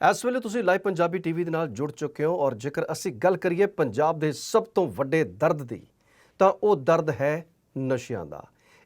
ਇਸ ਵੇਲੇ ਤੁਸੀਂ ਲਾਈਵ ਪੰਜਾਬੀ ਟੀਵੀ ਦੇ ਨਾਲ ਜੁੜ ਚੁੱਕੇ ਹੋ ਔਰ ਜੇਕਰ ਅਸੀਂ ਗੱਲ ਕਰੀਏ ਪੰਜਾਬ ਦੇ ਸਭ ਤੋਂ ਵੱਡੇ ਦਰਦ ਦੀ, ਤਾਂ ਉਹ ਦਰਦ ਹੈ ਨਸ਼ਿਆਂ ਦਾ।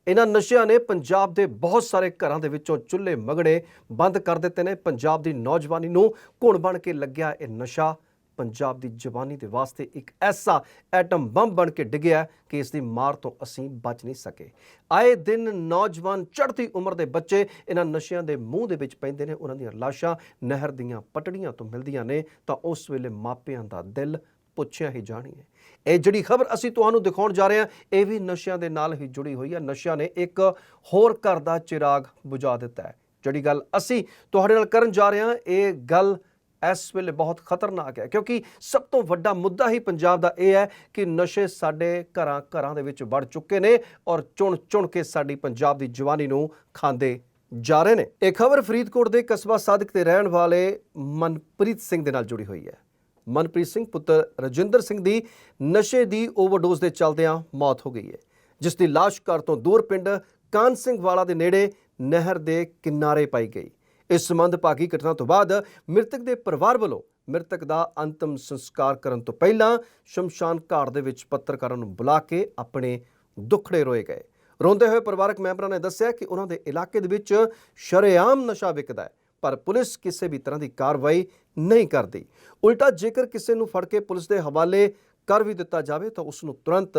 ਇਹਨਾਂ ਨਸ਼ਿਆਂ ਨੇ ਪੰਜਾਬ ਦੇ ਬਹੁਤ ਸਾਰੇ ਘਰਾਂ ਦੇ ਵਿੱਚੋਂ ਚੁੱਲ੍ਹੇ ਮਗਣੇ ਬੰਦ ਕਰ ਦਿੱਤੇ ਨੇ। ਪੰਜਾਬ ਦੀ ਨੌਜਵਾਨੀ ਨੂੰ ਘੁਣ ਬਣ ਕੇ ਲੱਗਿਆ ਇਹ ਨਸ਼ਾ। ਪੰਜਾਬ ਦੀ ਜਵਾਨੀ ਦੇ ਵਾਸਤੇ ਇੱਕ ਐਸਾ ਐਟਮ ਬੰਬ ਬਣ ਕੇ ਡਿੱਗਿਆ ਕਿ ਇਸ ਦੀ ਮਾਰ ਤੋਂ ਅਸੀਂ ਬਚ ਨਹੀਂ ਸਕੇ। ਆਏ ਦਿਨ ਨੌਜਵਾਨ ਚੜ੍ਹਦੀ ਉਮਰ ਦੇ ਬੱਚੇ ਇਹਨਾਂ ਨਸ਼ਿਆਂ ਦੇ ਮੂੰਹ ਦੇ ਵਿੱਚ ਪੈਂਦੇ ਨੇ। ਉਹਨਾਂ ਦੀਆਂ ਲਾਸ਼ਾਂ ਨਹਿਰ ਦੀਆਂ ਪਟੜੀਆਂ ਤੋਂ ਮਿਲਦੀਆਂ ਨੇ। ਤਾਂ ਉਸ ਵੇਲੇ ਮਾਪਿਆਂ ਦਾ ਦਿਲ ਪੁੱਛਿਆ ਹੀ ਜਾਣੀ ਹੈ। ਇਹ ਜਿਹੜੀ ਖਬਰ ਅਸੀਂ ਤੁਹਾਨੂੰ ਦਿਖਾਉਣ ਜਾ ਰਹੇ ਹਾਂ, ਇਹ ਵੀ ਨਸ਼ਿਆਂ ਦੇ ਨਾਲ ਹੀ ਜੁੜੀ ਹੋਈ ਹੈ। ਨਸ਼ਿਆਂ ਨੇ ਇੱਕ ਹੋਰ ਘਰ ਦਾ ਚਿਰਾਗ ਬੁਝਾ ਦਿੱਤਾ ਹੈ। ਜਿਹੜੀ ਗੱਲ ਅਸੀਂ ਤੁਹਾਡੇ ਨਾਲ ਕਰਨ ਜਾ ਰਹੇ ਹਾਂ, ਇਹ ਗੱਲ ਇਸ ਵੇਲੇ ਬਹੁਤ ਖਤਰਨਾਕ ਹੈ, ਕਿਉਂਕਿ ਸਭ ਤੋਂ ਵੱਡਾ ਮੁੱਦਾ ਹੀ ਪੰਜਾਬ ਦਾ ਇਹ ਹੈ ਕਿ ਨਸ਼ੇ ਸਾਡੇ ਘਰਾਂ ਘਰਾਂ ਦੇ ਵਿੱਚ ਵੜ ਚੁੱਕੇ ਨੇ ਔਰ ਚੁਣ ਚੁਣ ਕੇ ਸਾਡੀ ਪੰਜਾਬ ਦੀ ਜਵਾਨੀ ਨੂੰ ਖਾਂਦੇ ਜਾ ਰਹੇ ਨੇ। ਇਹ ਖਬਰ ਫਰੀਦਕੋਟ ਦੇ ਕਸਬਾ ਸਾਦਿਕ ਤੇ ਰਹਿਣ ਵਾਲੇ ਮਨਪ੍ਰੀਤ ਸਿੰਘ ਦੇ ਨਾਲ ਜੁੜੀ ਹੋਈ ਹੈ। ਮਨਪ੍ਰੀਤ ਸਿੰਘ ਪੁੱਤਰ ਰਜਿੰਦਰ ਸਿੰਘ ਦੀ ਨਸ਼ੇ ਦੀ ਓਵਰਡੋਜ਼ ਦੇ ਚਲਦਿਆਂ ਮੌਤ ਹੋ ਗਈ ਹੈ, ਜਿਸ ਦੀ ਲਾਸ਼ ਘਰ ਤੋਂ ਦੂਰ ਪਿੰਡ ਕਾਨ ਸਿੰਘ ਵਾਲਾ ਦੇ ਨੇੜੇ ਨਹਿਰ ਦੇ ਕਿਨਾਰੇ ਪਾਈ ਗਈ। ਇਸ ਸੰਬੰਧ ਭਾਗੀ ਘਟਨਾ ਤੋਂ ਬਾਅਦ ਮ੍ਰਿਤਕ ਦੇ ਪਰਿਵਾਰ ਵੱਲੋਂ ਮ੍ਰਿਤਕ ਦਾ ਅੰਤਮ ਸੰਸਕਾਰ ਕਰਨ ਤੋਂ ਪਹਿਲਾਂ ਸ਼ਮਸ਼ਾਨ ਘਾਟ ਦੇ ਵਿੱਚ ਪੱਤਰਕਾਰਾਂ ਨੂੰ ਬੁਲਾ ਕੇ ਆਪਣੇ ਦੁੱਖੜੇ ਰੋਏ ਗਏ। ਰੋਂਦੇ ਹੋਏ ਪਰਿਵਾਰਕ ਮੈਂਬਰਾਂ ਨੇ ਦੱਸਿਆ ਕਿ ਉਹਨਾਂ ਦੇ ਇਲਾਕੇ ਦੇ ਵਿੱਚ ਸ਼ਰੇਆਮ ਨਸ਼ਾ ਵਿਕਦਾ ਹੈ, ਪਰ ਪੁਲਿਸ ਕਿਸੇ ਵੀ ਤਰ੍ਹਾਂ ਦੀ ਕਾਰਵਾਈ ਨਹੀਂ ਕਰਦੀ। ਉਲਟਾ ਜੇਕਰ ਕਿਸੇ ਨੂੰ ਫੜ ਕੇ ਪੁਲਿਸ ਦੇ ਹਵਾਲੇ ਕਰ ਵੀ ਦਿੱਤਾ ਜਾਵੇ ਤਾਂ ਉਸ ਨੂੰ ਤੁਰੰਤ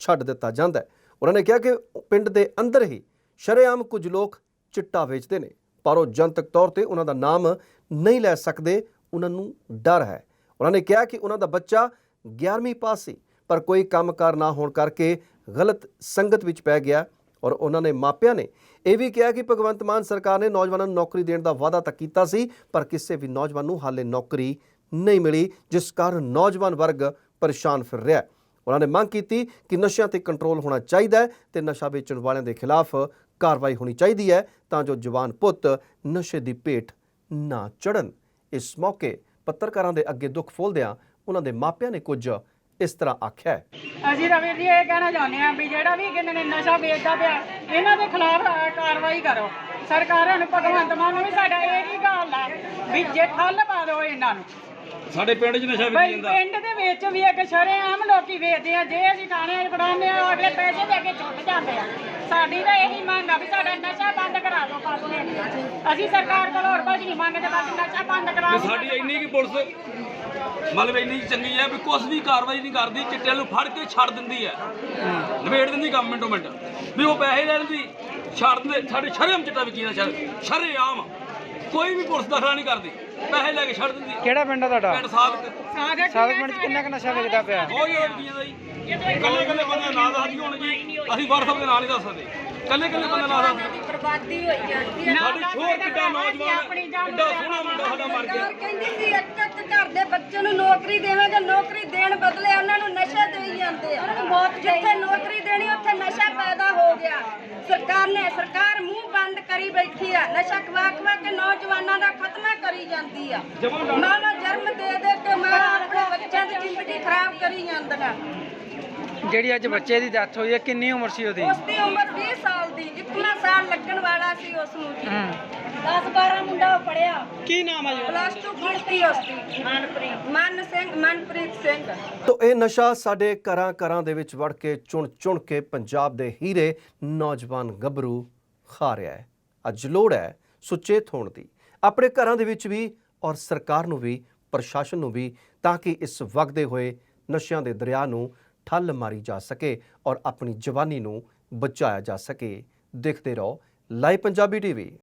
ਛੱਡ ਦਿੱਤਾ ਜਾਂਦਾ ਹੈ। ਉਹਨਾਂ ਨੇ ਕਿਹਾ ਕਿ ਪਿੰਡ ਦੇ ਅੰਦਰ ਹੀ ਸ਼ਰੇਆਮ ਕੁਝ ਲੋਕ ਚਿੱਟਾ ਵੇਚਦੇ ਨੇ। ਪਰ ਉਹ ਜਨਤਕ ਤੌਰ ਤੇ ਉਹਨਾਂ ਦਾ ਨਾਮ ਨਹੀਂ ਲੈ ਸਕਦੇ, ਉਹਨਾਂ ਨੂੰ ਡਰ ਹੈ। ਉਹਨਾਂ ਨੇ ਕਿਹਾ ਕਿ ਉਹਨਾਂ ਦਾ ਬੱਚਾ 11ਵੀਂ ਪਾਸ ਸੀ, ਪਰ ਕੋਈ ਕੰਮਕਾਰ ਨਾ ਹੋਣ ਕਰਕੇ ਗਲਤ ਸੰਗਤ ਵਿੱਚ ਪੈ ਗਿਆ ਔਰ ਉਹਨਾਂ ਨੇ ਮਾਪਿਆਂ ਨੇ ਇਹ ਵੀ ਕਿਹਾ ਕਿ ਭਗਵੰਤ ਮਾਨ ਸਰਕਾਰ ਨੇ ਨੌਜਵਾਨਾਂ ਨੂੰ ਨੌਕਰੀ ਦੇਣ ਦਾ ਵਾਅਦਾ ਤਾਂ ਕੀਤਾ ਸੀ, ਪਰ ਕਿਸੇ ਵੀ ਨੌਜਵਾਨ ਨੂੰ ਹਾਲੇ ਨੌਕਰੀ ਨਹੀਂ ਮਿਲੀ, ਜਿਸ ਕਾਰਨ ਨੌਜਵਾਨ ਵਰਗ ਪਰੇਸ਼ਾਨ ਫਿਰ ਰਿਹਾ ਹੈ। ਉਹਨਾਂ ਨੇ ਮੰਗ ਕੀਤੀ ਕਿ ਨਸ਼ਿਆਂ ਤੇ ਕੰਟਰੋਲ ਹੋਣਾ ਚਾਹੀਦਾ ਹੈ ਤੇ ਨਸ਼ਾ ਵੇਚਣ ਵਾਲਿਆਂ ਦੇ ਖਿਲਾਫ ਕਾਰਵਾਈ ਹੋਣੀ ਚਾਹੀਦੀ ਹੈ ਤਾਂ ਜੋ ਜਵਾਨ ਪੁੱਤ ਨਸ਼ੇ ਦੀ ਭੇਟ ਨਾ ਚੜਨ। ਇਸ ਮੌਕੇ ਪੱਤਰਕਾਰਾਂ ਦੇ ਅੱਗੇ ਦੁੱਖ ਫੋਲਦਿਆਂ ਉਹਨਾਂ ਦੇ ਮਾਪਿਆਂ ਨੇ ਕੁਝ ਇਸ ਤਰ੍ਹਾਂ ਆਖਿਆ ਅਸੀਂ ਰਵੀ ਜੀ ਇਹ ਕਹਿਣਾ ਚਾਹੁੰਦੇ ਹਾਂ ਵੀ ਜਿਹੜਾ ਵੀ ਕਿੰਨੇ ਨੇ ਨਸ਼ਾ ਵੇਚਦਾ ਪਿਆ ਇਹਨਾਂ ਦੇ ਖਿਲਾਫ ਕਾਰਵਾਈ ਕਰੋ। ਸਰਕਾਰਾਂ ਨੂੰ ਭਗਵੰਤ ਮਾਨ ਨੂੰ ਵੀ ਸਾਡਾ ਇਹ ਹੀ ਗੱਲ ਆ ਵੀ ਜੇ ਠੱਲ ਪਾ ਦਿਓ ਇਹਨਾਂ ਨੂੰ। ਸਾਡੇ ਪਿੰਡ 'ਚ ਨਸ਼ਾ ਬਈ ਜਾਂਦਾ। ਪਿੰਡ ਦੇ ਵਿੱਚ ਵੀ ਇੱਕ ਸ਼ਰੇਆਮ ਲੋਕੀ ਵੇਚਦੇ ਆ ਜੇ ਅਸੀਂ ਥਾਣੇ 'ਚ ਫੜਾਉਂਦੇ ਆ ਅਗਲੇ ਪੈਸੇ ਦੇ ਕੇ ਛੁੱਟ ਜਾਂਦੇ ਆ। ਸਾਡੀ ਤਾਂ ਇਹੀ ਮੰਗ ਆ ਵੀ ਸਾਡਾ ਨਸ਼ਾ ਬੰਦ ਕਰਾ ਦਿਓ ਪਾਸੇ ਅਸੀਂ ਸਰਕਾਰ ਕੋਲ ਹੋਰ ਕੁਝ ਨਹੀਂ ਮੰਗਦੇ ਬਸ ਨਸ਼ਾ ਬੰਦ ਕਰਾ ਤੇ ਦਿਓ। ਸਾਡੀ ਇੰਨੀ ਕੀ ਪੁਲਿਸ ਮਤਲਬ ਇੰਨੀ ਕੁ ਚੰਗੀ ਹੈ ਵੀ ਕੁਛ ਵੀ ਕਾਰਵਾਈ ਨਹੀਂ ਕਰਦੀ ਚਿੱਟੇ ਨੂੰ ਫੜ ਕੇ ਛੱਡ ਦਿੰਦੀ ਹੈ। ਨਿਬੇੜ ਦਿੰਦੀ ਕੰਮ ਮਿੰਟੋ ਮਿੰਟ। ਵੀ ਉਹ ਪੈਸੇ ਲੈਣ ਦੀ ਛੱਡ ਦਿੰਦੇ ਸਾਡੇ ਸ਼ਰੇਆਮ ਚਿੱਟਾ ਵਿਕੀ ਨਾ ਸ਼ਰੇਆਮ। ਕੋਈ ਵੀ ਪੁਲਿਸ ਦਖਲ ਨਹੀਂ ਕਰਦੀ। ਪੈਸੇ ਲੈ ਕੇ ਛੱਡ ਦਿੰਦੀ। ਕਿਹੜਾ ਪਿੰਡ ਆ ਤੁਹਾਡਾ? ਪਿੰਡ ਸਾਧ ਸਾਗਰ ਸਾਦਕ ਪਿੰਡ ਚ ਕਿੰਨਾ ਕੁ ਨਸ਼ਾ ਵਿਕਦਾ ਪਿਆ? ਬਹੁਤ ਜੀ ਕੱਲੇ ਕੱਲੇ ਬੰਦੇ ਦਾ ਨਾਂ ਦੱਸ ਦਿਓ ਹੁਣ ਜੀ ਅਸੀਂ WhatsApp ਦੇ ਨਾਂ ਨਹੀਂ ਦੱਸ ਸਕਦੇ। ਕੱਲੇ ਕੱਲੇ ਬੰਦੇ ਦਾ ਨਾਂ ਦੱਸ। ਦਿਓ ਬਰਬਾਦੀ ਹੋਈ ਜਾਂਦੀ ਹੈ ਸਾਡੀ ਛੋਟ ਕਿੱਡਾ ਨੌਜਵਾਨ ਕਿੱਡਾ ਸੋਹਣਾ ਮੁੰਡਾ ਸਾਡਾ ਮਰ ਗਿਆ। ਸਰਕਾਰ ਕਹਿੰਦੀ ਸੀ ਇੱਕ ਇੱਕ ਘਰ ਦੇ ਬੱਚੇ ਨੂੰ ਨੌਕਰੀ ਦੇਵਾਂਗੇ ਨੌਕਰੀ ਦੇਣ ਬਦਲੇ ਉਹਨਾਂ ਨੂੰ ਨਸ਼ਾ ਦੇਈ ਜਾਂਦੇ ਆ। ਉਹਨਾਂ ਨੂੰ ਮੌਤ ਜਿੱਥੇ ਨੌਕਰੀ ਦੇਣੀ ਉੱਥੇ ਨਸ਼ਾ ਪੈਦਾ ਹੋ ਗਿਆ। ਸਰਕਾਰ ਨੇ ਸਰਕਾਰ ਕਰੀ ਬੈਠੀ ਆ। ਨਸ਼ਾ ਖਵਾ ਖਵਾ ਕੇ ਨੌਜਵਾਨਾਂ ਦਾ ਖਤਮਾ ਕਰੀ ਜਾਂਦੀ ਆ। ਮਾਂ ਜਨਮ ਦੇ ਦੇ ਕੇ ਮਾਂ ਆਪਣੇ ਬੱਚਿਆਂ ਦੀ ਜ਼ਿੰਦਗੀ ਖਰਾਬ ਕਰੀ ਜਾਂਦੀਆਂ। ਜਿਹੜੀ ਅੱਜ ਬੱਚੇ ਦੀ ਡੈਥ ਹੋਈ ਹੈ ਕਿੰਨੀ ਉਮਰ ਸੀ ਉਹਦੀ? ਉਸ ਦੀ ਉਮਰ 20 ਸਾਲ ਦੀ ਇਤਨਾ ਸਾਲ ਲੱਗਣ ਵਾਲਾ ਸੀ ਉਸ ਨੂੰ 10 12 ਮੁੰਡਾ ਪੜਿਆ। ਕੀ ਨਾਮ ਹੈ ਜੀ ਪਲੱਸ 2 ਕੀਤੀ ਉਸ ਦੀ। ਮਨਪ੍ਰੀਤ। ਮਨ ਸਿੰਘ ਮਨਪ੍ਰੀਤ ਸਿੰਘ। ਤੋ ਇਹ ਨਸ਼ਾ ਸਾਡੇ ਘਰਾਂ ਘਰਾਂ ਦੇ ਵਿੱਚ ਵੜ ਕੇ ਚੁਣ ਚੁਣ ਕੇ ਪੰਜਾਬ ਦੇ ਹੀਰੇ ਨੌਜਵਾਨ ਗੱਭਰੂ ਖਾ ਰਿਹਾ ਹੈ। ਅੱਜ ਲੋੜ ਹੈ ਸੁਚੇਤ ਹੋਣ ਦੀ। ਆਪਣੇ ਘਰਾਂ ਦੇ ਵਿੱਚ ਵੀ ਔਰ ਸਰਕਾਰ ਨੂੰ ਵੀ, ਪ੍ਰਸ਼ਾਸਨ ਨੂੰ ਵੀ, ਤਾਂ ਕਿ ਇਸ ਵਗਦੇ ਹੋਏ ਨਸ਼ਿਆਂ ਦੇ ਦਰਿਆ ਨੂੰ ਠੱਲ ਮਾਰੀ ਜਾ ਸਕੇ ਔਰ ਆਪਣੀ ਜਵਾਨੀ ਨੂੰ ਬਚਾਇਆ ਜਾ ਸਕੇ। ਦੇਖਦੇ ਰਹੋ ਲਾਈਵ ਪੰਜਾਬੀ ਟੀਵੀ।